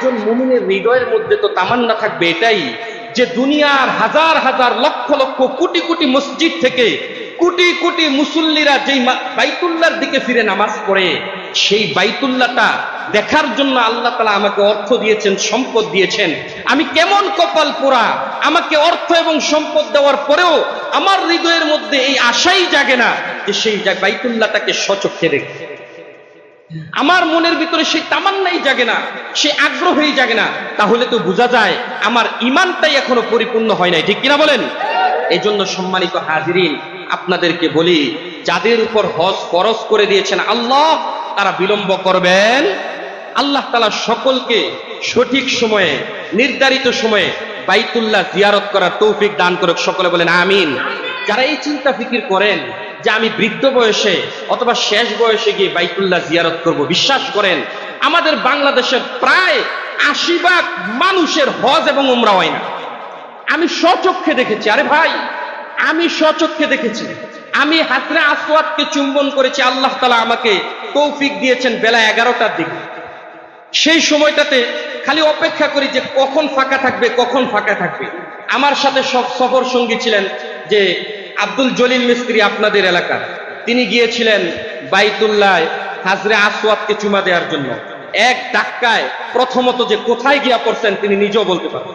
একজন মুমিনের হৃদয়ের মধ্যে তো তামান্না থাকবে এটাই যে দুনিয়ার হাজার হাজার লক্ষ লক্ষ কোটি কোটি মসজিদ থেকে কোটি কোটি মুসল্লিরা যেই বাইতুল্লাহর দিকে ফিরে নামাজ পড়ে, সেই বাইতুল্লাহটা দেখার জন্য আল্লাহ তালা আমাকে অর্থ দিয়েছেন, সম্পদ দিয়েছেন। আমি কেমন কপাল পোড়া, আমাকে অর্থ এবং সম্পদ দেওয়ার পরেও আমার হৃদয়ের মধ্যে এই আশাই জাগে না যে সেই বাইতুল্লাহটাকে সচক্ষে রেখে। আমার মনের ভিতরে সেই তামান্নাই জাগে না সে আগ্রহই জাগে না, তাহলে তো বোঝা যায় আমার ইমানটাই এখনও পরিপূর্ণ হয় নাই। ঠিক কিনা বলেন? এই জন্য সম্মানিত হাজিরিন, আপনাদেরকে বলি, যাদের উপর হজ ফরজ করে দিয়েছেন আল্লাহ, তারা বিলম্ব করবেন। আল্লাহ তালা সকলকে সঠিক সময়ে, নির্ধারিত সময়ে বাইতুল্লাহ জিয়ারত করার তৌফিক দান করুক। সকলে বলেন, আমিন। যারা এই চিন্তা ফিকির করেন যে আমি বৃদ্ধ বয়সে অথবা শেষ বয়সে গিয়ে বাইতুল্লাহ জিয়ারত করব, বিশ্বাস করেন, আমাদের বাংলাদেশের প্রায় আশি ভাগ মানুষের হজ এবং উমরা হয় না। আমি স্বচক্ষে দেখেছি, আরে ভাই, আমি স্বচক্ষে দেখেছি। আমি হাতরে আসওয়াদকে চুম্বন করেছি, আল্লাহ তালা আমাকে তৌফিক দিয়েছেন বেলা এগারোটার দিকে। সেই সময়টাতে খালি অপেক্ষা করি যে কখন ফাঁকা থাকবে, কখন ফাঁকা থাকবে। আমার সাথে সব সফর সঙ্গী ছিলেন যে আব্দুল জলিল মিস্ত্রি আপনাদের এলাকার তিনি গিয়েছিলেন বাইতুল্লায় হাজরে আসওয়াদকে চুমা দেওয়ার জন্য। এক ডাক্কায় প্রথমত যে কোথায় গিয়া পড়ছেন তিনি নিজেও বলতে পারেন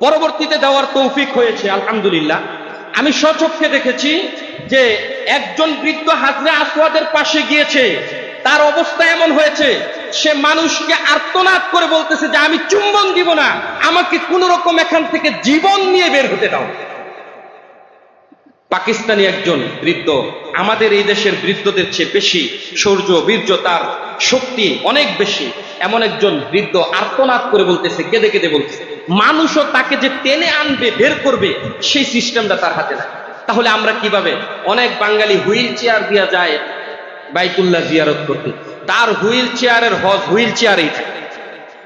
পরবর্তীতে দেওয়ার তৌফিক হয়েছে, আলহামদুলিল্লাহ। আমি স্বচক্ষে দেখেছি যে একজন বৃদ্ধ হাজরে আসওয়াদের পাশে গিয়েছে। তার অবস্থা এমন হয়েছে, সে মানুষকে আর্তনাদ করে বলতেছে যে, আমি চুম্বন দিব না, আমাকে কোন রকম এখান থেকে জীবন নিয়ে বের হতে দাও। পাকিস্তানি একজন বৃদ্ধ। আমাদের এই দেশের বৃদ্ধদের চেয়ে বেশি শৌর্য বীর্য তার শক্তি অনেক বেশি। এমন একজন বৃদ্ধ আর্তনাদ করে বলতেছে, কেঁদে কেঁদে বলতেছে, মানুষও তাকে যে টেনে আনবে, বের করবে, সেই সিস্টেমটা তার হাতে নাই। তাহলে আমরা কীভাবে অনেক বাঙালি হুইল চেয়ার দিয়া যায়, বাইতুল্লাহ জিয়ারত করতে। তার হুইল চেয়ারের হজ হুইল চেয়ারেই থাকে।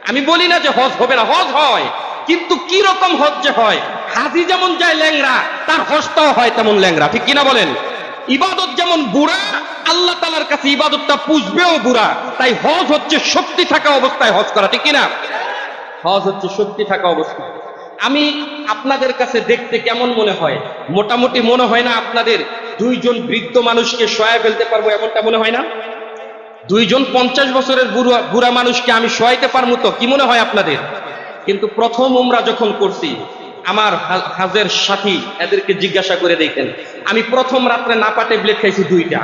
আমি বলি না যে হজ হবে না, হজ হয়, কিন্তু কি রকম হজ যে হয়? হাজি যেমন যায় ল্যাংরা তার হজটাও হয় তেমন ল্যাংরা ঠিক কিনা বলেন? ইবাদত যেমন বুড়া, আল্লাহ তালার কাছে ইবাদতটা পুষবেও বুড়া, তাই হজ হচ্ছে শক্তি থাকা অবস্থায় হজ করা, ঠিক কিনা? হজ হচ্ছে শক্তি থাকা অবস্থা আমি আপনাদের কাছে দেখতে কেমন মনে হয়? মোটামুটি মনে হয় না আপনাদের দুইজন বৃদ্ধ মানুষকে সহায় ফেলতে পারব এমনটা মনে হয় না? দুইজন পঞ্চাশ বছরের বুড়া বুড়া মানুষকে আমি সহাইতে পারব তো? কি মনে হয় আপনাদের? কিন্তু প্রথম উমরা যখন করছি আমার হাজের সাথী এদেরকে জিজ্ঞাসা করে দেখেন। আমি প্রথম রাত্রে নাপা ট্যাবলেট খাইছি দুইটা,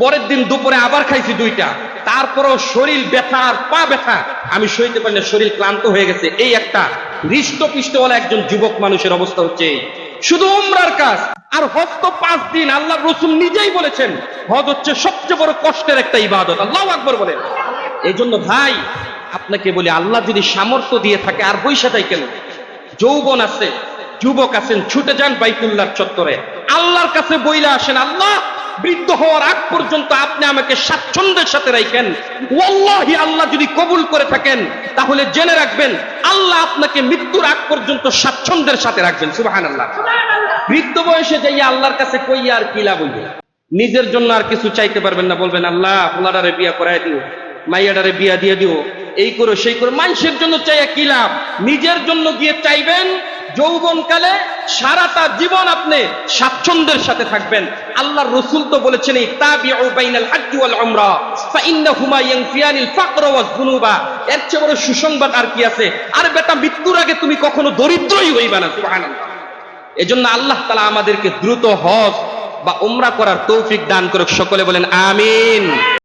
পরের দিন দুপুরে আবার খাইছি দুইটা, তারপরও শরীর ব্যথা আর পা ব্যথা। আমি সইতে পারি শরীর ক্লান্ত হয়ে গেছে। এই একটা হৃষ্টপিষ্টওয়ালা একজন যুবক মানুষের অবস্থা হচ্ছে শুধু উমরার কাজ, আর হজ তো পাঁচ দিন, আল্লাহ রসুল নিজেই বলেছেন, হজ হচ্ছে সবচেয়ে বড় কষ্টের একটা ইবাদত। আল্লাহ আকবর বলেন। এই জন্য ভাই, আপনাকে বলি, আল্লাহ যদি সামর্থ্য দিয়ে থাকে, আর বৈশাটাই কেন? যৌবন আছে, যুবক আছেন, ছুটে যান বাইতুল্লাহর চত্বরে। আল্লাহর কাছে বইলা আসেন, আল্লাহ, বৃদ্ধ হওয়ার আগ পর্যন্ত আপনি আমাকে স্বাচ্ছন্দ্যের সাথে রাখেন ওয়াল্লাহি, আল্লাহ যদি কবুল করে থাকেন, তাহলে জেনে রাখবেন, আল্লাহ আপনাকে মৃত্যুর আগ পর্যন্ত স্বাচ্ছন্দ্যের সাথে রাখবেন। সুবাহান আল্লাহ বৃদ্ধ বয়সে যাইয়া আল্লাহর কাছে কইয়া আর কি লাভ হইবে? নিজের জন্য আর কিছু চাইতে পারবেন না। বলবেন, আল্লাহ পোলাডারে বিয়া করাই দিও, মাইয়াডারে বিয়া দিয়ে দিও এই করো, সেই করো। মানুষের জন্য চাইয়া কি লাভ? নিজের জন্য গিয়ে চাইবেন, যৌবনকালে সারাটা জীবন আপনি স্বাচ্ছন্দ্যের সাথে থাকবেন। আল্লাহর রসুল তো বলেছেন এর চেয়ে বড় সুসংবাদ আর কি আছে? আর বেটা, মৃত্যুর আগে তুমি কখনো দরিদ্রই হইবা না এজন্য আল্লাহ তালা আমাদেরকে দ্রুত হজ বা উমরা করার তৌফিক দান করুক। সকলে বলেন, আমিন।